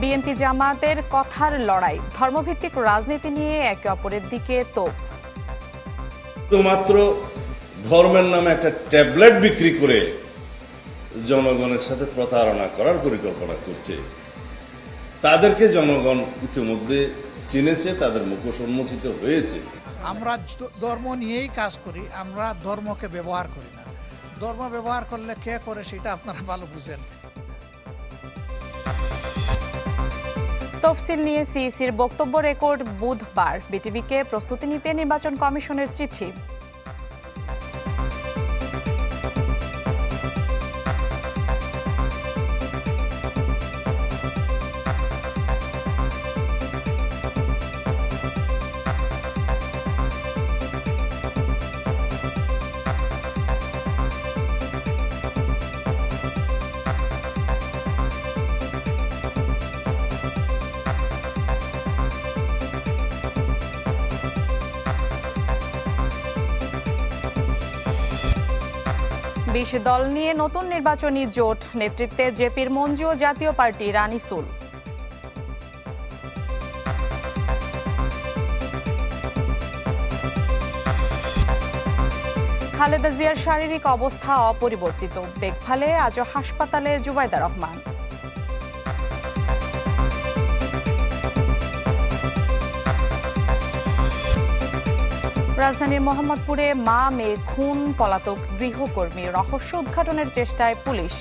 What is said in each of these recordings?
BNP জামাতের কথার লড়াই ধর্মভিত্তিক রাজনীতি নিয়ে একে অপরের দিকে তোপ। শুধুমাত্র ধর্মের নামে একটা ট্যাবলেট বিক্রি করে জনগণের সাথে প্রতারণা করার পরিকল্পনা করছে। তাদেরকে জনগণ ইতিমধ্যে চিনেছে তাদের মুখোশ উন্মোচিত হয়েছে। আমরা ধর্ম নিয়েই কাজ করি আমরা ধর্মকে ব্যবহার করি না। ধর্ম ব্যবহার করলে কে করে সেটা আপনারা ভালো বুঝেন। তফসিল নিয়ে সিইসির বক্তব্য রেকর্ড বুধবার। বিটিভিকে প্রস্তুতি নিতে নির্বাচন কমিশনের চিঠি। বিশ দল নিয়ে নতুন নির্বাচনী জোট, নেতৃত্বে জেপির মঞ্জু ও জাতীয় পার্টি রানিসুল খালেদা জিয়ার শারীরিক অবস্থা অপরিবর্তিত। দেখভালে আজও হাসপাতালে জুবাইদা রহমান। রাজধানীর মোহাম্মদপুরে মা, মেয়ে, খুন, পলাতক গৃহকর্মী রহস্য উদ্ঘাটনের চেষ্টায় পুলিশ।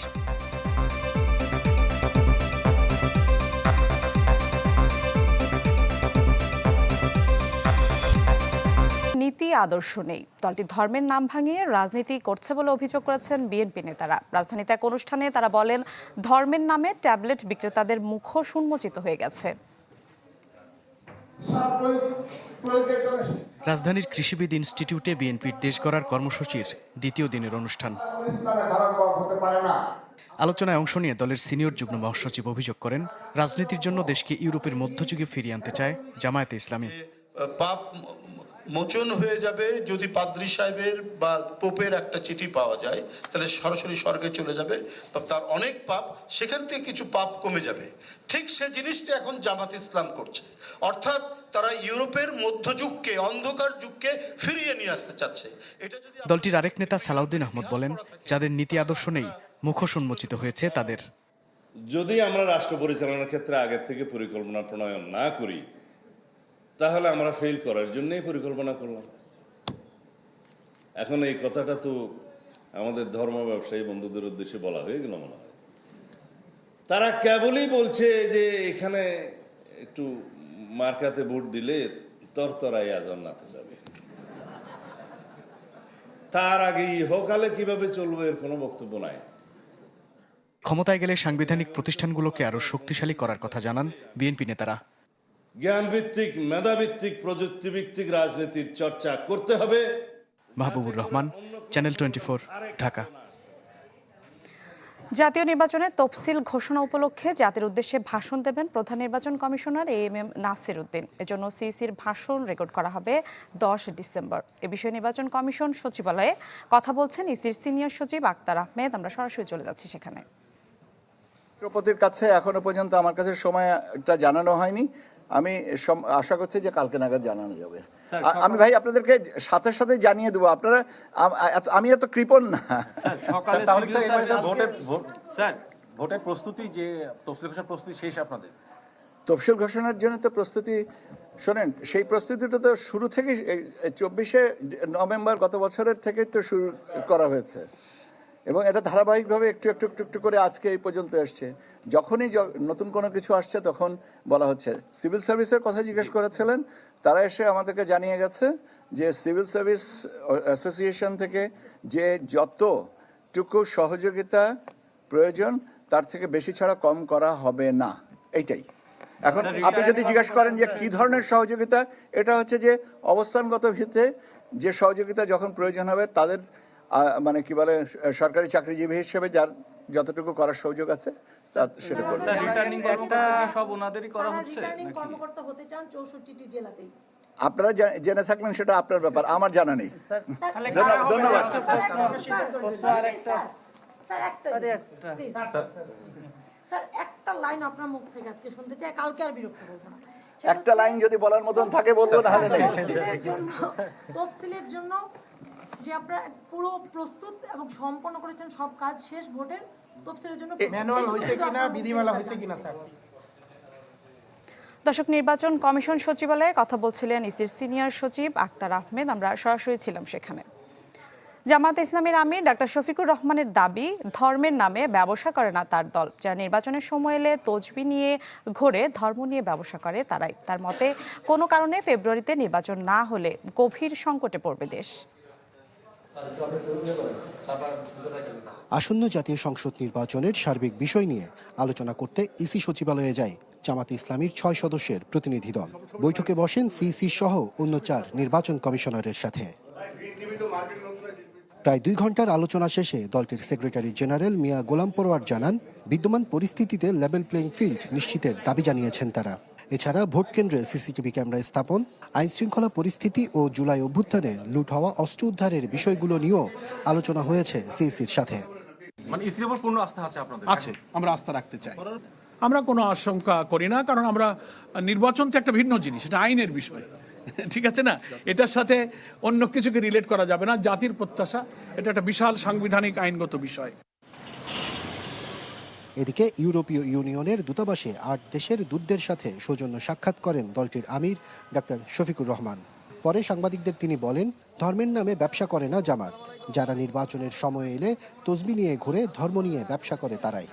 নীতি আদর্শ নেই। দলটি ধর্মের নাম ভাঙিয়ে রাজনীতি করছে বলে অভিযোগ করেছেন বিএনপি নেতারা। রাজধানীতে এক অনুষ্ঠানে তারা বলেন, ধর্মের নামে ট্যাবলেট বিক্রেতাদের মুখোশ উন্মোচিত হয়ে গেছে। রাজধানীর কৃষিবিদ ইনস্টিটিউটে বিএনপির দেশ গড়ার কর্মসূচির দ্বিতীয় দিনের অনুষ্ঠান। আলোচনায় অংশ নিয়ে দলের সিনিয়র যুগ্ম মহাসচিব অভিযোগ করেন রাজনীতির জন্য দেশকে ইউরোপের মধ্যযুগে ফিরিয়ে আনতে চায় জামায়াতে ইসলামী। পাপ মোচন হয়ে যাবে যদি পাদ্রি সাহেবের বা পোপের একটা চিঠি পাওয়া যায় তাহলে সরাসরি স্বর্গে চলে যাবে। তার অনেক পাপ সেখান থেকে কিছু পাপ কমে যাবে। ঠিক সে জিনিসটা এখন জামাত ইসলাম করছে। অর্থাৎ তারা ইউরোপের মধ্যযুগকে অন্ধকার যুগকে ফিরিয়ে নিয়ে আসতে চাচ্ছে। এটা যদি দলটির আরেক নেতা সালাউদ্দিন আহমদ বলেন যাদের নীতি আদর্শ নেই মুখোশ উন্মোচিত হয়েছে তাদের। যদি আমরা রাষ্ট্র পরিচালনার ক্ষেত্রে আগের থেকে পরিকল্পনা প্রণয়ন না করি তাহলে আমরা ফেল করার জন্যই পরিকল্পনা করলাম। এখন এই কথাটা তো আমাদের ধর্ম ব্যবসায়ী বন্ধুদের উদ্দেশ্যে বলা হয়ে গেল মনে হয়। তারা কেবলই বলছে যে এখানে একটু মার্কাতে ভোট দিলে তরতরাই আজান্নাতে যাবে। তার আগে ইহকালে কীভাবে চলবে এর কোনো বক্তব্য নাই। ক্ষমতায় গেলে সাংবিধানিক প্রতিষ্ঠানগুলোকে আরও শক্তিশালী করার কথা জানান বিএনপি নেতারা। জ্ঞানভিত্তিক মেধাভিত্তিক প্রযুক্তিভিত্তিক রাজনীতির চর্চা করতে হবে। Mahbubur Rahman channel twenty Dhaka. জাতীয় নির্বাচনে তফসিল ঘোষণা উপলক্ষে জাতির উদ্দেশ্যে ভাষণ দেবেন প্রধান নির্বাচন commissioner A M M Nasir Uddin. এজন্য সিইসির ভাষণ রেকর্ড করা হবে দশ ডিসেম্বর। এ বিষয়ে নির্বাচন কমিশন সচিবালয়ে কথা বলছেন ইসির সিনিয়র সচিব আক্তার আহমেদ। আমরা সরাসরি চলে যাচ্ছি সেখানে। রাষ্ট্রপতির কাছে এখনও পর্যন্ত আমার কাছে সময়টা জানানো হয়নি। আমি আশা করছি যে কালকে নাগাদ জানানো যাবে। আমি ভাই আপনাদেরকে সাথে সাথে জানিয়ে দেবো। আপনারা আমি এত কৃপণ না। স্যার ভোটের প্রস্তুতি যে তফসিল ঘোষণার প্রস্তুতি শেষ আপনাদের? তফসিল ঘোষণার জন্য তো প্রস্তুতি শোনেন সেই প্রস্তুতিটা তো শুরু থেকে চব্বিশে নভেম্বর গত বছরের থেকে তো শুরু করা হয়েছে। এবং এটা ধারাবাহিকভাবে একটু একটু একটু একটু করে আজকে এই পর্যন্ত এসছে। যখনই নতুন কোনো কিছু আসছে তখন বলা হচ্ছে। সিভিল সার্ভিসের কথা জিজ্ঞেস করেছিলেন তারা এসে আমাদেরকে জানিয়ে গেছে যে সিভিল সার্ভিস অ্যাসোসিয়েশন থেকে যে যতটুকু সহযোগিতা প্রয়োজন তার থেকে বেশি ছাড়া কম করা হবে না। এইটাই। এখন আপনি যদি জিজ্ঞাসা করেন যে কি ধরনের সহযোগিতা এটা হচ্ছে যে অবস্থানগত ভিত্তিতে যে সহযোগিতা যখন প্রয়োজন হবে তাদের মানে কি বলে সরকারি চাকরিজীবী হিসেবে যার যতটুকু করার সুযোগ আছে তা সেটা করবে। স্যার রিটার্নিং কর্মকর্তা কি সব ওনাদেরই করা হচ্ছে কর্মকর্তা হতে চান জেলাতেই। আপনারা জেনে থাকলেন সেটা আপনার ব্যাপার আমার জানা নেই। ধন্যবাদ একটা লাইন আপনার মুখ থেকে আজকে শুনতে চাই কালকে আর বিরক্ত করব না। একটা লাইন যদি বলার মতন থাকে বলব তাহলে নেই। তফসিলের জন্য যে আপনারা পুরো প্রস্তুত এবং সম্পন্ন করেছেন সব কাজ শেষ ভোটের তফসিলের জন্য ম্যানুয়াল হয়েছে কিনা বিধিমালা হয়েছে কিনা স্যার? দর্শক নির্বাচন কমিশন সচিবালয়ে কথা বলছিলেন ইসির সিনিয়র সচিব আক্তার আহমেদ। আমরা সরাসরি ছিলাম সেখানে। জামাত ইসলামের আমির ডাক্তার শফিকুর রহমানের দাবি ধর্মের নামে ব্যবসা করে না তার দল। যারা নির্বাচনের সময় এলে তজবি নিয়ে ঘোরে ধর্ম নিয়ে ব্যবসা করে তারাই। তার মতে কোনো কারণে ফেব্রুয়ারিতে নির্বাচন না হলে গভীর সংকটে পড়বে দেশ। আসন্ন জাতীয় সংসদ নির্বাচনের সার্বিক বিষয় নিয়ে আলোচনা করতে ইসি সচিবালয়ে যায় জামাতে ইসলামীর ছয় সদস্যের প্রতিনিধি দল। বৈঠকে বসেন সিসি সহ অন্য চার নির্বাচন কমিশনারের সাথে। প্রায় দুই ঘণ্টার আলোচনা শেষে দলটির সেক্রেটারি জেনারেল মিয়া গোলাম পরোয়ার জানান, বিদ্যমান পরিস্থিতিতে লেভেল প্লেইং ফিল্ড নিশ্চিতের দাবি জানিয়েছেন তারা। এছাড়া ভোট কেন্দ্রে সিসিটিভি ক্যামেরা স্থাপন আইন শৃঙ্খলা পরিস্থিতি ও জুলাই অভ্যুত্থানে লুট হওয়া অস্ত্র উদ্ধারের বিষয়গুলো নিয়েও আলোচনা হয়েছে সিইসির সাথে। মানে ইসির উপর পূর্ণ আস্থা আছে আপনাদের আছে আমরা আস্থা রাখতে চাই। আমরা কোনো আশঙ্কা করি না কারণ আমরা নির্বাচন তো একটা ভিন্ন জিনিস এটা আইনের বিষয় ঠিক আছে না? এটার সাথে অন্য কিছুকে রিলেট করা যাবে না জাতির প্রত্যাশা এটা একটা বিশাল সাংবিধানিক আইনগত বিষয়। এদিকে ইউরোপীয় ইউনিয়নের দূতাবাসে আট দেশের দূতদের সাথে সৌজন্য সাক্ষাৎ করেন দলটির আমির ডাক্তার শফিকুর রহমান। পরে সাংবাদিকদের তিনি বলেন, ধর্মের নামে ব্যবসা করে না জামাত। যারা নির্বাচনের সময় এলে তসবি নিয়ে ঘুরে ধর্ম নিয়ে ব্যবসা করে তারাই।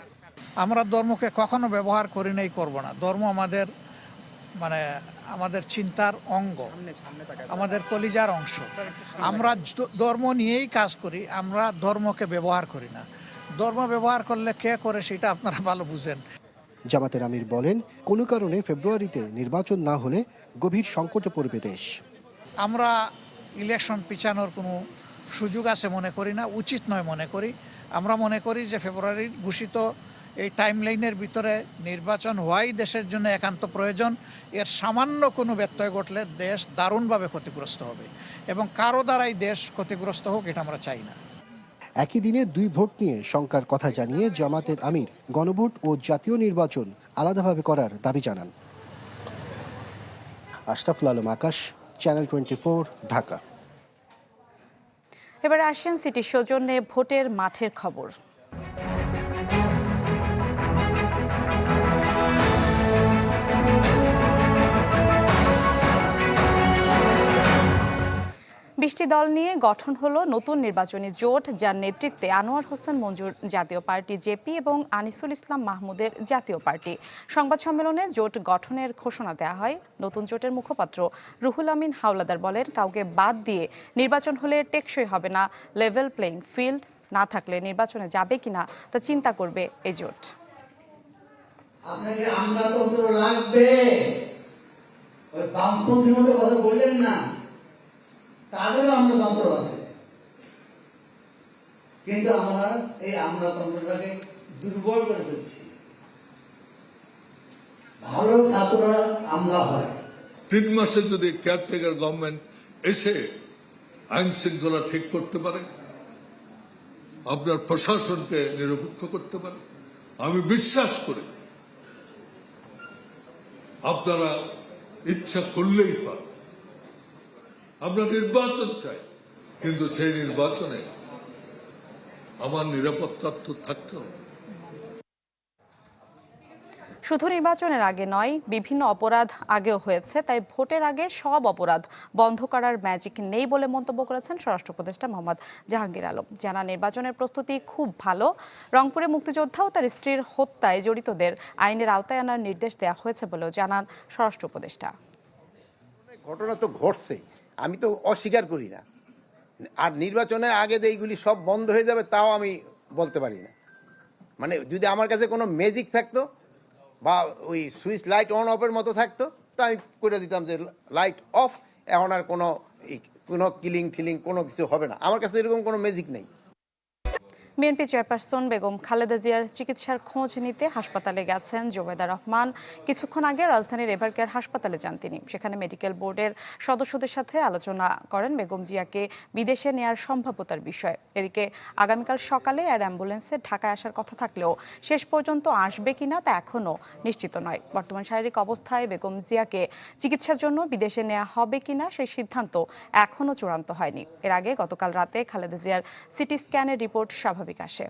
আমরা ধর্মকে কখনো ব্যবহার করি নাই, করব না। ধর্ম আমাদের মানে আমাদের চিন্তার অঙ্গ। আমাদের কলিজার অংশ। আমরা ধর্ম নিয়েই কাজ করি, আমরা ধর্মকে ব্যবহার করি না। ধর্ম ব্যবহার করলে কে করে সেটা আপনারা ভালো বুঝেন। জামাতের আমির বলেন কোনো কারণে ফেব্রুয়ারিতে নির্বাচন না হলে গভীর সংকটে পড়বে দেশ। আমরা ইলেকশন পিছানোর কোনো সুযোগ আছে মনে করি না উচিত নয় মনে করি। আমরা মনে করি যে ফেব্রুয়ারির ঘোষিত এই টাইম লাইনের ভিতরে নির্বাচন হওয়াই দেশের জন্য একান্ত প্রয়োজন। এর সামান্য কোনো ব্যত্যয় ঘটলে দেশ দারুণভাবে ক্ষতিগ্রস্ত হবে এবং কারও দ্বারাই দেশ ক্ষতিগ্রস্ত হোক এটা আমরা চাই না। একই দিনে দুই ভোট নিয়ে শঙ্কার কথা জানিয়ে জামাতের আমির, গণভোট ও জাতীয় নির্বাচন আলাদাভাবে করার দাবি জানান। Ashraful Alam, Akash, channel twenty Dhaka. এবারে আসেন সিটির সৌজন্যে ভোটের মাঠের খবর। বৃষ্টি দল নিয়ে গঠন হলো নতুন নির্বাচনী জোট, যার নেতৃত্বে আনোয়ার হোসেন মঞ্জুর জাতীয় পার্টি, জেপি এবং আনিসুল ইসলাম মাহমুদের জাতীয় পার্টি। সংবাদ সম্মেলনে জোট গঠনের ঘোষণা দেওয়া হয়। নতুন জোটের মুখপাত্র রুহুল আমিন হাওলাদার বলেন, কাউকে বাদ দিয়ে নির্বাচন হলে টেকসই হবে না লেভেল প্লেইং ফিল্ড না থাকলে নির্বাচনে যাবে কিনা তা চিন্তা করবে এই জোট। আপনাকে আমলাতন্ত্র লাগবে। ওই বামপন্থীর মতো কথা বললেন না। তাদেরও আমলাতন্ত্র আছে। কিন্তু আমরা এই আমলাতন্ত্রটাকে দুর্বল করে ফেলছি। ভালো ছাত্ররা আমলা হয়। তিন মাসে যদি কেয়ারটেকার গভর্নমেন্ট এসে আইন শৃঙ্খলা ঠিক করতে পারে, আপনার প্রশাসনকে নিরপেক্ষ করতে পারে, আমি বিশ্বাস করি আপনারা ইচ্ছা করলেই পার আমরা নির্বাচন চাই কিন্তু সেই নির্বাচনে আমার নিরাপত্তার তো থাকতে হবে। শুধু নির্বাচনের আগে নয় বিভিন্ন অপরাধ আগেও হয়েছে তাই ভোটের আগে সব অপরাধ বন্ধ করার ম্যাজিক নেই বলে মন্তব্য করেছেন স্বরাষ্ট্র উপদেষ্টা মোহাম্মদ জাহাঙ্গীর আলম। জানা নির্বাচনের প্রস্তুতি খুব ভালো রংপুরে মুক্তিযোদ্ধা ও তার স্ত্রীর হত্যায় জড়িতদের আইনের আওতায় আনার নির্দেশ দেওয়া হয়েছে বলেও জানান স্বরাষ্ট্র উপদেষ্টা। ঘটনা তো ঘটছে আমি তো অস্বীকার করি না। আর নির্বাচনের আগে যে এইগুলি সব বন্ধ হয়ে যাবে, তাও আমি বলতে পারি না। মানে যদি আমার কাছে কোনো ম্যাজিক থাকতো, বা ওই সুইচ লাইট অন অফের মতো থাকতো, তো আমি করে দিতাম যে লাইট অফ এখন আর কোনো কোনো কিলিং ফিলিং কোনো কিছু হবে না। আমার কাছে এরকম কোনো ম্যাজিক নেই। বিএনপি চেয়ারপারসন বেগম খালেদা জিয়ার চিকিৎসার খোঁজ নিতে হাসপাতালে গেছেন জোবেদা রহমান। কিছুক্ষণ আগে রাজধানীর এভারকেয়ার হাসপাতালে যান তিনি। সেখানে মেডিকেল বোর্ডের সদস্যদের সাথে আলোচনা করেন বেগম জিয়াকে বিদেশে নেয়ার সম্ভাব্যতার বিষয়ে। এদিকে আগামীকাল সকালে এয়ার অ্যাম্বুলেন্সে ঢাকায় আসার কথা থাকলেও শেষ পর্যন্ত আসবে কিনা তা এখনও নিশ্চিত নয়। বর্তমান শারীরিক অবস্থায় বেগম জিয়াকে চিকিৎসার জন্য বিদেশে নেওয়া হবে কিনা সেই সিদ্ধান্ত এখনও চূড়ান্ত হয়নি। এর আগে গতকাল রাতে খালেদা জিয়ার সিটি স্ক্যানের রিপোর্ট স্বাভাবিক আসে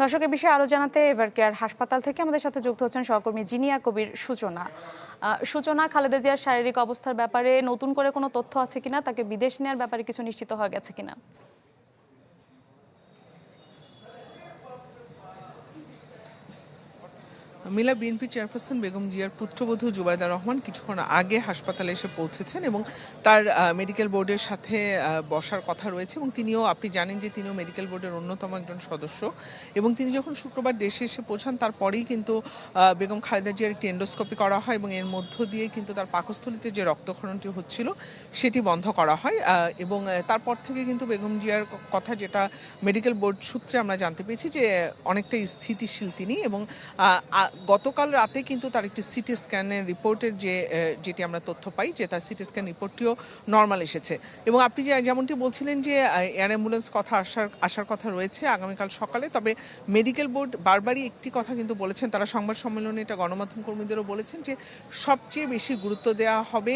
দর্শকের বিষয়ে আরও জানাতে এবার কেয়ার হাসপাতাল থেকে আমাদের সাথে যুক্ত হচ্ছেন সহকর্মী জিনিয়া কবির সূচনা সূচনা খালেদা জিয়ার শারীরিক অবস্থার ব্যাপারে নতুন করে কোনো তথ্য আছে কিনা? তাকে বিদেশ নেওয়ার ব্যাপারে কিছু নিশ্চিত হয়ে গেছে কিনা? মিলা বিএনপি চেয়ারপারসন বেগম জিয়ার পুত্রবধূ জুবাইদা রহমান কিছুক্ষণ আগে হাসপাতালে এসে পৌঁছেছেন এবং তার মেডিকেল বোর্ডের সাথে বসার কথা রয়েছে এবং তিনিও, আপনি জানেন যে তিনিও মেডিকেল বোর্ডের অন্যতম একজন সদস্য এবং তিনি যখন শুক্রবার দেশে এসে পৌঁছান তারপরেই কিন্তু বেগম খালেদা জিয়ার একটি এন্ডোস্কোপি করা হয় এবং এর মধ্য দিয়ে কিন্তু তার পাকস্থলিতে যে রক্তক্ষরণটি হচ্ছিল সেটি বন্ধ করা হয় এবং তারপর থেকে কিন্তু বেগম জিয়ার কথা যেটা মেডিকেল বোর্ড সূত্রে আমরা জানতে পেরেছি যে অনেকটাই স্থিতিশীল তিনি এবং গতকাল রাতে কিন্তু তার একটি সিটি স্ক্যানের রিপোর্টের যে যেটি আমরা তথ্য পাই, যে তার সিটি স্ক্যান রিপোর্টটিও নর্মাল এসেছে। এবং আপনি যে, যেমনটি বলছিলেন যে এয়ার অ্যাম্বুলেন্স কথা আসার আসার কথা রয়েছে আগামীকাল সকালে, তবে মেডিকেল বোর্ড বারবারই একটি কথা কিন্তু বলেছেন, তারা সংবাদ সম্মেলনে এটা গণমাধ্যম কর্মীদেরও বলেছেন যে, সবচেয়ে বেশি গুরুত্ব দেওয়া হবে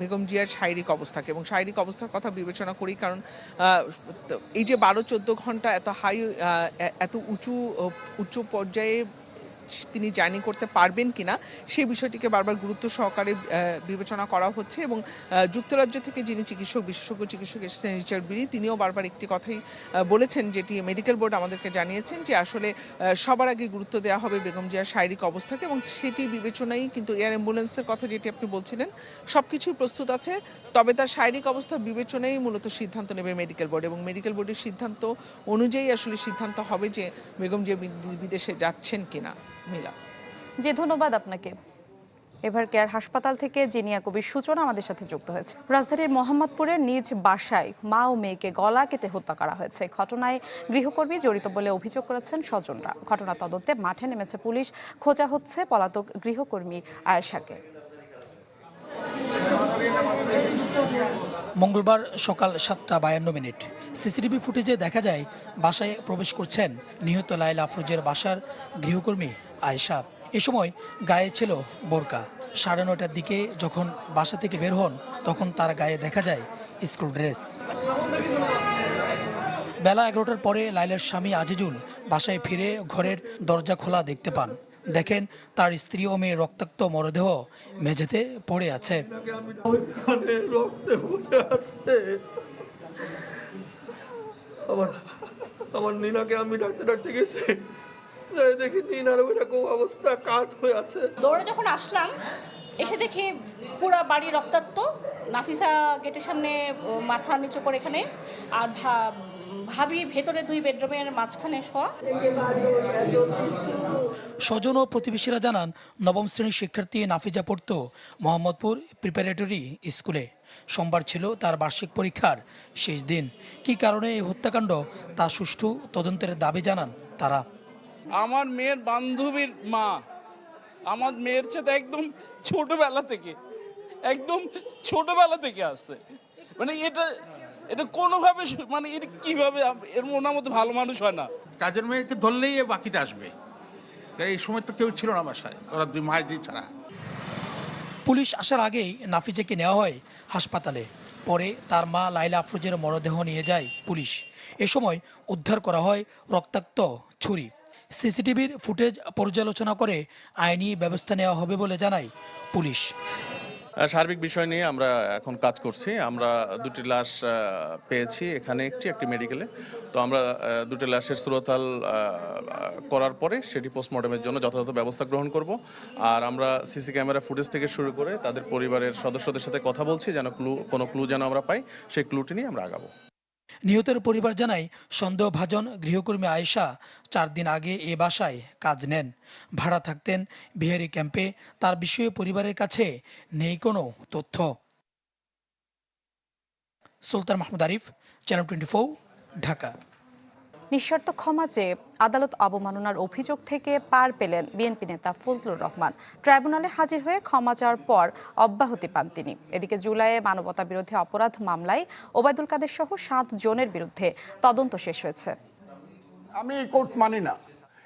বেগম জিয়ার শারীরিক অবস্থাকে। এবং শারীরিক অবস্থার কথা বিবেচনা করি, কারণ এই যে বারো চোদ্দ ঘণ্টা এত হাই এত উঁচু উচ্চ পর্যায়ে তিনি জার্নি করতে পারবেন কিনা সেই বিষয়টিকে বারবার গুরুত্ব সহকারে বিবেচনা করা হচ্ছে এবং যুক্তরাজ্য থেকে যিনি চিকিৎসক, বিশেষজ্ঞ চিকিৎসক এসেছেন, রিচার্ড বিরি তিনিও বারবার একটি কথাই বলেছেন যেটি মেডিকেল বোর্ড আমাদেরকে জানিয়েছেন যে আসলে সবার আগে গুরুত্ব দেওয়া হবে বেগম জিয়ার শারীরিক অবস্থাকে এবং সেটি বিবেচনায় কিন্তু এয়ার অ্যাম্বুলেন্সের কথা যেটি আপনি বলছিলেন সব কিছুই প্রস্তুত আছে, তবে তার শারীরিক অবস্থা বিবেচনায় মূলত সিদ্ধান্ত নেবে মেডিকেল বোর্ড এবং মেডিকেল বোর্ডের সিদ্ধান্ত অনুযায়ী আসলে সিদ্ধান্ত হবে যে বেগম জিয়া বিদেশে যাচ্ছেন কিনা। মিলা। জি ধন্যবাদ আপনাকে। এভার কেয়ার হাসপাতাল থেকে জিনিয়া কবির সূচনা আমাদের সাথে যুক্ত হয়েছে। রাজধানীর মোহাম্মদপুরে নিজ বাসায় মা ও মেয়েকে গলা কেটে হত্যা করা হয়েছে। ঘটনায় গৃহকর্মী জড়িত বলে অভিযোগ করেছেন স্বজনরা। ঘটনা তদন্তে মাঠে নেমেছে পুলিশ। খোঁজা হচ্ছে পলাতক গৃহকর্মী আয়েশাকে। মঙ্গলবার সকাল সাতটা বায়ান্ন মিনিট। সিসিটিভি ফুটেজে দেখা যায় বাসায় প্রবেশ করছেন নিহত লাইলা আফরোজের বাসার গৃহকর্মী আয়েশা। এ সময় গায়ে ছিল বোরকা। সাড়ে নয়টার দিকে যখন বাসা থেকে বের হন, তখন তার গায়ে দেখা যায় স্কুল ড্রেস। বেলা এগারোটার পরে লাইলার স্বামী আজিজুল বাসায় ফিরে ঘরের দরজা খোলা দেখতে পান। দেখেন, তার স্ত্রী ও মেয়ে রক্তাক্ত মরদেহ মেঝেতে পড়ে আছে। আমার আমার নিনাকে আমি ডাকতে ডাকতে গেছি। দেখি নিনার ওইরকম অবস্থা কাত হয়ে আছে। দৌড়ে যখন আসলাম এসে দেখি পুরা বাড়ি রক্তাক্ত। নাফিসা গেটের সামনে মাথা নিচু করে এখানে। আর ভা- ভাবি ভেতরে দুই বেডরুমের মাঝখানে শোয়া। স্বজন ও প্রতিবেশীরা জানান নবম শ্রেণির শিক্ষার্থী নাফিজা পড়তো মোহাম্মদপুর প্রিপারেটরি স্কুলে। সোমবার ছিল তার বার্ষিক পরীক্ষার শেষ দিন। কি কারণে এই হত্যাকাণ্ড তা সুষ্ঠু তদন্তের দাবি জানান তারা। আমার মেয়ের বান্ধবীর মা। আমার মেয়ের সাথে একদম ছোটবেলা থেকে একদম ছোটবেলা থেকে আসছে। মানে এটা এটা কোনোভাবে মানে এটা কীভাবে এর মনের মধ্যে ভালো মানুষ হয় না। কাজের মেয়েকে ধরলেই এ বাকিটা আসবে। তাই এই সময় তো কেউ ছিল না বাসায় ওরা দুই মায়ের ছাড়া। পুলিশ আসার আগেই নাফিজাকে নেওয়া হয় হাসপাতালে। পরে তার মা লাইলা আফরোজের মরদেহ নিয়ে যায় পুলিশ। এ সময় উদ্ধার করা হয় রক্তাক্ত ছুরি। সিসিটিভির ফুটেজ পর্যালোচনা করে আইনি ব্যবস্থা নেওয়া হবে বলে জানায় পুলিশ। সার্বিক বিষয় নিয়ে আমরা এখন কাজ করছি। আমরা দুটি লাশ পেয়েছি। এখানে একটি একটি মেডিকেলে। তো আমরা দুটি লাশের সুরতাল করার পরে সেটি পোস্টমর্টমের জন্য যথাযথ ব্যবস্থা গ্রহণ করব। আর আমরা সিসি ক্যামেরা ফুটেজ থেকে শুরু করে তাদের পরিবারের সদস্যদের সাথে কথা বলছি, যেন ক্লু, কোনো ক্লু যেন আমরা পাই, সেই ক্লুটি নিয়ে আমরা আগাবো। নিহতের পরিবার জানায়, সন্দেহভাজন গৃহকর্মী আয়েশা চার দিন আগে এ বাসায় কাজ নেন। ভাড়া থাকতেন বিহারি ক্যাম্পে, তার বিষয়ে পরিবারের কাছে নেই কোনো তথ্য। Sultan Mahmud Arif channel twenty Dhaka. নিঃশর্ত ক্ষমা চেয়ে আদালত অবমাননার অভিযোগ থেকে পার পেলেন বিএনপি নেতা ফজলুর রহমান। ট্রাইব্যুনালে হাজির হয়ে ক্ষমা চাওয়ার পর অব্যাহতি পান তিনি। এদিকে জুলাইয়ে মানবতা বিরোধী অপরাধ মামলায় ওবায়দুল কাদের সহ সাত জনের বিরুদ্ধে তদন্ত শেষ হয়েছে। আমি এই কোর্ট মানি না।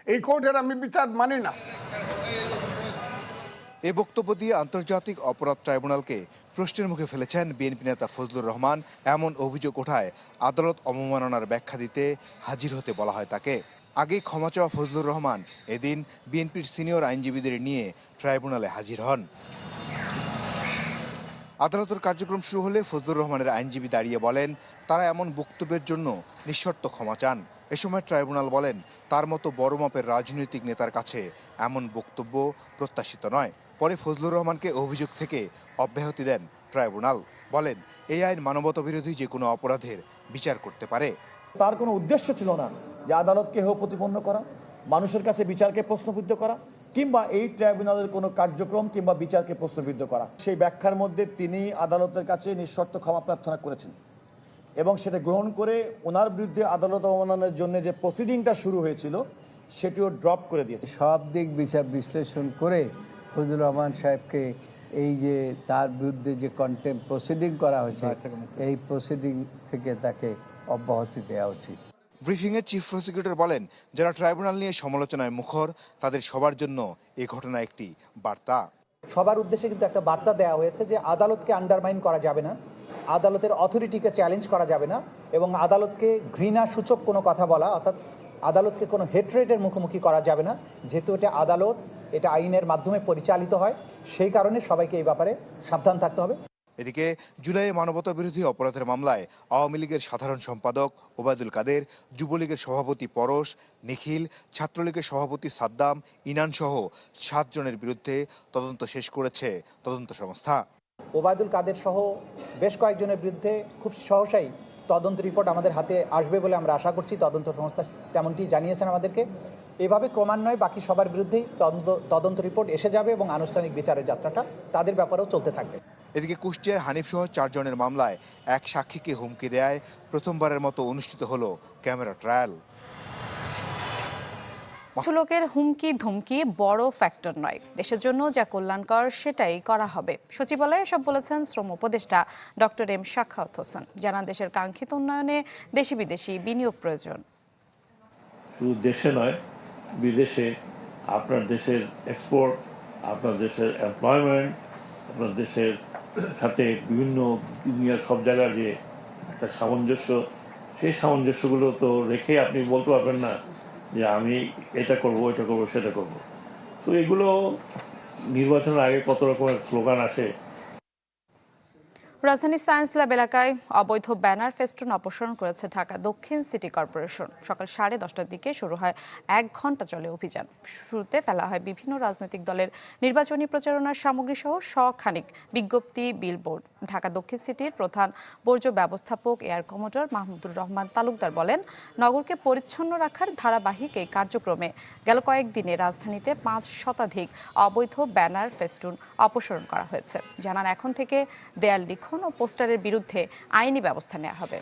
এই কোর্টের আমি বিচার মানি না। এ বক্তব্য দিয়ে আন্তর্জাতিক অপরাধ ট্রাইব্যুনালকে প্রশ্নের মুখে ফেলেছেন বিএনপি নেতা ফজলুর রহমান। এমন অভিযোগ ওঠায় আদালত অবমাননার ব্যাখ্যা দিতে হাজির হতে বলা হয় তাকে। আগেই ক্ষমা চাওয়া ফজলুর রহমান এদিন বিএনপির সিনিয়র আইনজীবীদের নিয়ে ট্রাইব্যুনালে হাজির হন। আদালতের কার্যক্রম শুরু হলে ফজলুর রহমানের আইনজীবী দাঁড়িয়ে বলেন, তারা এমন বক্তব্যের জন্য নিঃশর্ত ক্ষমা চান। এ সময় ট্রাইব্যুনাল বলেন, তার মতো বড় মাপের রাজনৈতিক নেতার কাছে এমন বক্তব্য প্রত্যাশিত নয়। পরে ফজলুর রহমানকে অভিযোগ থেকে অব্যাহতি দেন ট্রাইব্যুনাল। বলেন এই আইন মানবতা বিরোধী যে কোনো অপরাধের বিচার করতে পারে। তার কোনো উদ্দেশ্য ছিল না যে আদালতকে হেয় প্রতিপন্ন করা মানুষের কাছে বিচারকে প্রশ্নবিদ্ধ করা কিংবা এই ট্রাইব্যুনালের কোনো কার্যক্রম কিংবা বিচারকে প্রশ্নবিদ্ধ করা। সেই ব্যাখ্যার মধ্যে তিনি আদালতের কাছে নিঃশর্ত ক্ষমা প্রার্থনা করেছেন এবং সেটা গ্রহণ করে ওনার বিরুদ্ধে আদালত অবমাননের জন্য যে প্রসিডিংটা শুরু হয়েছিল সেটিও ড্রপ করে দিয়েছে। সব দিক বিচার বিশ্লেষণ করে ফজলুর রহমান সাহেবকে এই যে তার বিরুদ্ধে যে কন্টেম্প প্রসিডিং করা হয়েছে এই প্রসিডিং থেকে তাকে অব্যাহতি দেওয়া উচিত। ব্রিফিংয়ে চিফ প্রসিকিউটর বলেন যারা ট্রাইব্যুনাল নিয়ে সমালোচনায় মুখর তাদের সবার জন্য এ ঘটনা একটি বার্তা। সবার উদ্দেশ্যে কিন্তু একটা বার্তা দেওয়া হয়েছে যে আদালতকে আন্ডারমাইন করা যাবে না আদালতের অথরিটিকে চ্যালেঞ্জ করা যাবে না এবং আদালতকে ঘৃণা সূচক কোনো কথা বলা অর্থাৎ আদালতকে কোনো হেট্রেটের মুখোমুখি করা যাবে না যেহেতু এটা আদালত এটা আইনের মাধ্যমে পরিচালিত হয় সেই কারণে সবাইকে এই ব্যাপারে সাবধান থাকতে হবে। এদিকে জুলাইয়ে মানবতা বিরোধী অপরাধের মামলায় আওয়ামী লীগের সাধারণ সম্পাদক ওবায়দুল কাদের যুবলীগের সভাপতি পরশ নিখিল ছাত্রলীগের সভাপতি সাদ্দাম ইনান সহ সাতজনের বিরুদ্ধে তদন্ত শেষ করেছে তদন্ত সংস্থা। ওবায়দুল কাদের সহ বেশ কয়েকজনের বিরুদ্ধে খুব সহসাই তদন্ত রিপোর্ট আমাদের হাতে আসবে বলে আমরা আশা করছি। তদন্ত সংস্থা তেমনটি জানিয়েছেন আমাদেরকে। এভাবে ক্রমান্বয়ে বাকি সবার বিরুদ্ধেই তদন্ত তদন্ত রিপোর্ট এসে যাবে এবং আনুষ্ঠানিক বিচারের যাত্রাটা তাদের ব্যাপারেও চলতে থাকবে। এদিকে কুষ্টিয়ায় হানিফ সহ চারজনের মামলায় এক সাক্ষীকে হুমকি দেয় প্রথমবারের মতো অনুষ্ঠিত হলো ক্যামেরা ট্রায়াল। লোকের হুমকি ধুমকি বড় ফ্যাক্টর নয়। দেশের জন্য যা কল্যাণকর সেটাই করা হবে। সচিবালয়ে সব বলেছেন শ্রম উপদেষ্টা ডক্টর এম শাখাওয়াত হোসেন। জানান দেশের কাঙ্ক্ষিত উন্নয়নে দেশি বিদেশি বিনিয়োগ প্রয়োজন। শুধু দেশে নয় বিদেশে, আপনার দেশের এক্সপোর্ট আপনার দেশের এমপ্লয়মেন্ট আপনার দেশের সাথে বিভিন্ন দুনিয়ার সব জায়গার যে একটা সামঞ্জস্য, সেই সামঞ্জস্যগুলো তো রেখে আপনি বলতে পারবেন না যে আমি এটা করব এটা করব, সেটা করব। তো এগুলো নির্বাচনের আগে কত রকমের স্লোগান আসে রাজধানীর সায়েন্স ল্যাব এলাকায় অবৈধ ব্যানার ফেস্টুন অপসারণ করেছে ঢাকা দক্ষিণ সিটি কর্পোরেশন। সকাল সাড়ে দশটার দিকে শুরু হয় এক ঘণ্টা চলে অভিযান। শুরুতে ফেলা হয় বিভিন্ন রাজনৈতিক দলের নির্বাচনী প্রচারণার সামগ্রী সহ শখানিক বিজ্ঞপ্তি বিলবোর্ড ঢাকা দক্ষিণ সিটির প্রধান বর্জ্য ব্যবস্থাপক এয়ার কমোডর মাহমুদুর রহমান তালুকদার বলেন, নগরকে পরিচ্ছন্ন রাখার ধারাবাহিক এই কার্যক্রমে গেল কয়েকদিনে রাজধানীতে পাঁচ শতাধিক অবৈধ ব্যানার ফেস্টুন অপসারণ করা হয়েছে। জানান, এখন থেকে দেয়াল লিখন ও পোস্টারের বিরুদ্ধে আইনি ব্যবস্থা নেওয়া হবে।